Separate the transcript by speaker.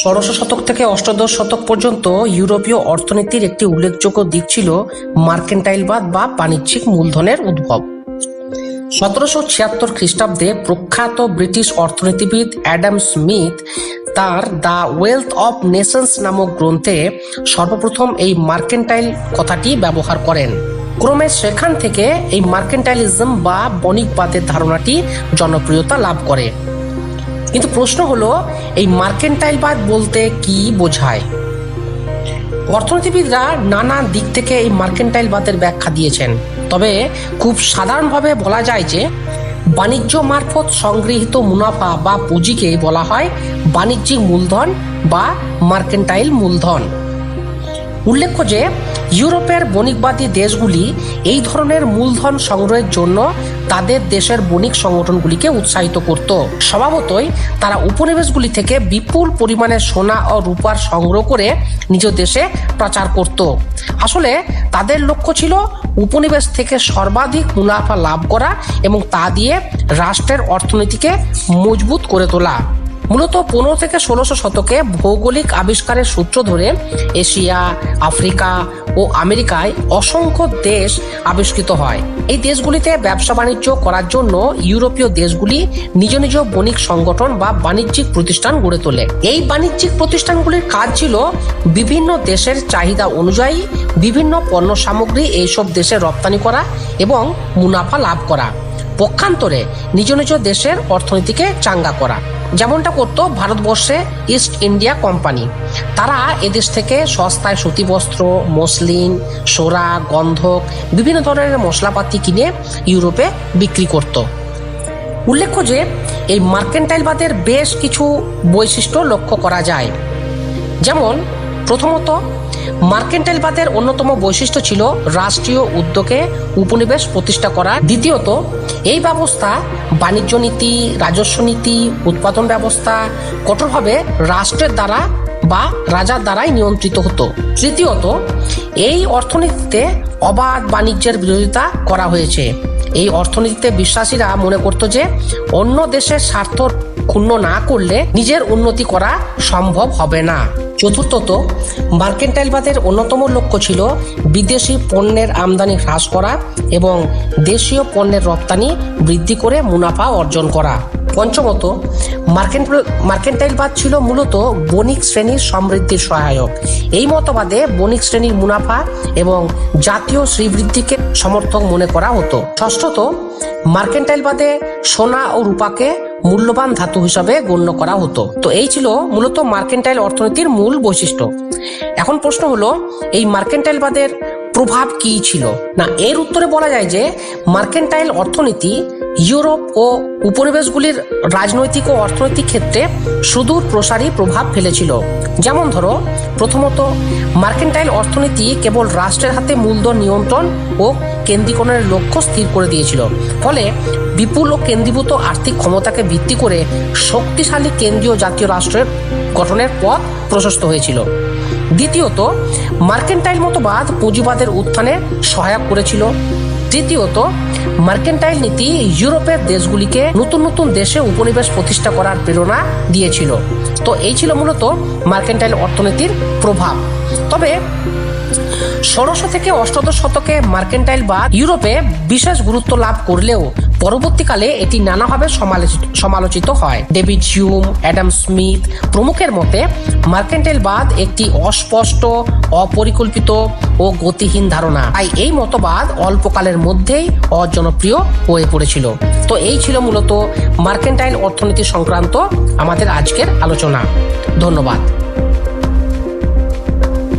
Speaker 1: ষোড়শ শতক থেকে অষ্টাদশ শতক পর্যন্ত ইউরোপীয় অর্থনীতির একটি উল্লেখযোগ্য দিক ছিল মার্কেন্টাইলবাদ বা বাণিজ্যিক মূলধনের উদ্ভব। সতেরোশো ছিয়াত্তর খ্রিস্টাব্দে প্রখ্যাত ব্রিটিশ অর্থনীতিবিদ অ্যাডাম স্মিথ তার দ্য ওয়েলথ অফ নেশনস নামক গ্রন্থে সর্বপ্রথম এই মার্কেন্টাইল কথাটি ব্যবহার করেন। ক্রমে সেখান থেকে এই মার্কেন্টাইলিজম বা বণিকবাদের ধারণাটি জনপ্রিয়তা লাভ করে। কিন্তু প্রশ্ন হলো, এই মার্কেন্টাইলবাদ বলতে কি বোঝায়? অর্থনীতিবিদরা নানা দিক থেকে এই মার্কেন্টাইলবাদের ব্যাখ্যা দিয়েছেন। তবে খুব সাধারণভাবে বলা যায় যে, বাণিজ্য মারফত সংগৃহীত মুনাফা বা পুঁজিকে বলা হয় বাণিজ্যিক মূলধন বা মার্কেন্টাইল মূলধন। উল্লেখ্য যে, ইউরোপের বণিকবাদী দেশগুলি এই ধরনের মূলধন সংগ্রহের জন্য তাদের দেশের বণিক সংগঠনগুলিকে উৎসাহিত করত। স্বভাবতই তারা উপনিবেশগুলি থেকে বিপুল পরিমাণে সোনা ও রূপার সংগ্রহ করে নিজ দেশে প্রচার করত। আসলে তাদের লক্ষ্য ছিল উপনিবেশ থেকে সর্বাধিক মুনাফা লাভ করা এবং তা দিয়ে রাষ্ট্রের অর্থনীতিকে মজবুত করে তোলা। মূলত পনেরো থেকে ষোলোশো শতকে ভৌগোলিক আবিষ্কারের সূত্র ধরে এশিয়া, আফ্রিকা ও আমেরিকায় অসংখ্য দেশ আবিষ্কৃত হয়। এই দেশগুলিতে ব্যবসা বাণিজ্য করার জন্য ইউরোপীয় দেশগুলি নিজ নিজ বণিক সংগঠন বা বাণিজ্যিক প্রতিষ্ঠান গড়ে তোলে। এই বাণিজ্যিক প্রতিষ্ঠানগুলির কাজ ছিল বিভিন্ন দেশের চাহিদা অনুযায়ী বিভিন্ন পণ্য সামগ্রী এইসব দেশে রপ্তানি করা এবং মুনাফা লাভ করা। পক্ষান্তরে নিজ নিজ দেশের অর্থনীতিকে চাঙ্গা করা। যেমনটা করতো ভারতবর্ষে ইস্ট ইন্ডিয়া কোম্পানি তারা এদেশ থেকে সস্তায় সুতি বস্ত্র, মসলিন, সোরা, গন্ধক, বিভিন্ন ধরনের মশলাপাতি কিনে ইউরোপে বিক্রি করত। উল্লেখ্য যে, এই মার্কেন্টাইলবাদের বেশ কিছু বৈশিষ্ট্য লক্ষ্য করা যায়। যেমন, প্রথমত মার্কেন্টাইলবাদের অন্যতম বৈশিষ্ট্য ছিল রাষ্ট্রীয় উদ্যোগে উপনিবেশ প্রতিষ্ঠা করা। দ্বিতীয়ত এই ব্যবস্থা বাণিজ্য নীতি, রাজস্ব নীতি, উৎপাদন ব্যবস্থা কঠোরভাবে রাষ্ট্রের দ্বারা বা রাজার দ্বারাই নিয়ন্ত্রিত হতো। তৃতীয়ত, এই অর্থনীতিতে অবাধ বাণিজ্যের বিরোধিতা করা হয়েছে। এই অর্থনীতিতে বিশ্বাসীরা মনে করত যে অন্য দেশের স্বার্থ ক্ষুণ্ণ না করলে নিজের উন্নতি করা সম্ভব হবে না। চতুর্থত, মার্কেন্টাইলবাদের অন্যতম লক্ষ্য ছিল বিদেশি পণ্যের আমদানি হ্রাস করা এবং দেশীয় পণ্যের রপ্তানি বৃদ্ধি করে মুনাফা অর্জন করা। পঞ্চমত মার্কেন্ট- মার্কেন্টাইলবাদ ছিল মূলত বণিক শ্রেণির সমৃদ্ধির সহায়ক। এই মতবাদে বণিক শ্রেণির মুনাফা এবং জাতীয় শ্রীবৃদ্ধিকে সমর্থক মনে করা হতো। ষষ্ঠত, মার্কেন্টাইলবাদে সোনা ও রূপাকে মূল্যবান ধাতু হিসাবে গণ্য করা হতো। তো এই ছিল মূলত মার্কেন্টাইল অর্থনীতির মূল বৈশিষ্ট্য। এখন প্রশ্ন হলো, এই মার্কেন্টাইলবাদের প্রভাব কি ছিল? না, এর উত্তরে বলা যায় যে মার্কেন্টাইল অর্থনীতি ইউরোপ ও উপনিবেশগুলির রাজনৈতিক ও অর্থনৈতিক ক্ষেত্রে সুদূর প্রসারী প্রভাব ফেলেছিল। যেমন ধরো, প্রথমত, মার্কেন্টাইল অর্থনীতি কেবল রাষ্ট্রের হাতে মূলধন নিয়ন্ত্রণ ও কেন্দ্রীকরণের লক্ষ্য স্থির করে দিয়েছিল। ফলে বিপুল ও কেন্দ্রীভূত আর্থিক ক্ষমতাকে ভিত্তি করে শক্তিশালী কেন্দ্রীয় জাতীয় রাষ্ট্রের গঠনের পথ প্রশস্ত হয়েছিল। দ্বিতীয়ত, মার্কেন্টাইল মতবাদ পুঁজিবাদের উত্থানে সহায়ক করেছিল। তৃতীয়ত, মার্কেন্টাইল নীতি ইউরোপের দেশগুলিকে নতুন নতুন দেশে উপনিবেশ প্রতিষ্ঠা করার প্রেরণা দিয়েছিল। তো এই ছিল মূলত মার্কেন্টাইল অর্থনীতির প্রভাব। তবে ষোড়শ থেকে অষ্টাদশ শতকে মার্কেন্টাইল বা ইউরোপে বিশেষ গুরুত্ব লাভ করলেও পরবর্তীকালে এটি নানাভাবে সমালোচিত সমালোচিত হয়। ডেভিড হিউম অ্যাডাম স্মিথ প্রমুখের মতে, মার্কেন্টাইল বাদ একটি অস্পষ্ট, অপরিকল্পিত ও গতিহীন ধারণা। তাই এই মতবাদ অল্পকালের মধ্যেই অজনপ্রিয় হয়ে পড়েছিল। তো এই ছিল মূলত মার্কেন্টাইল অর্থনীতি সংক্রান্ত আমাদের আজকের আলোচনা। ধন্যবাদ।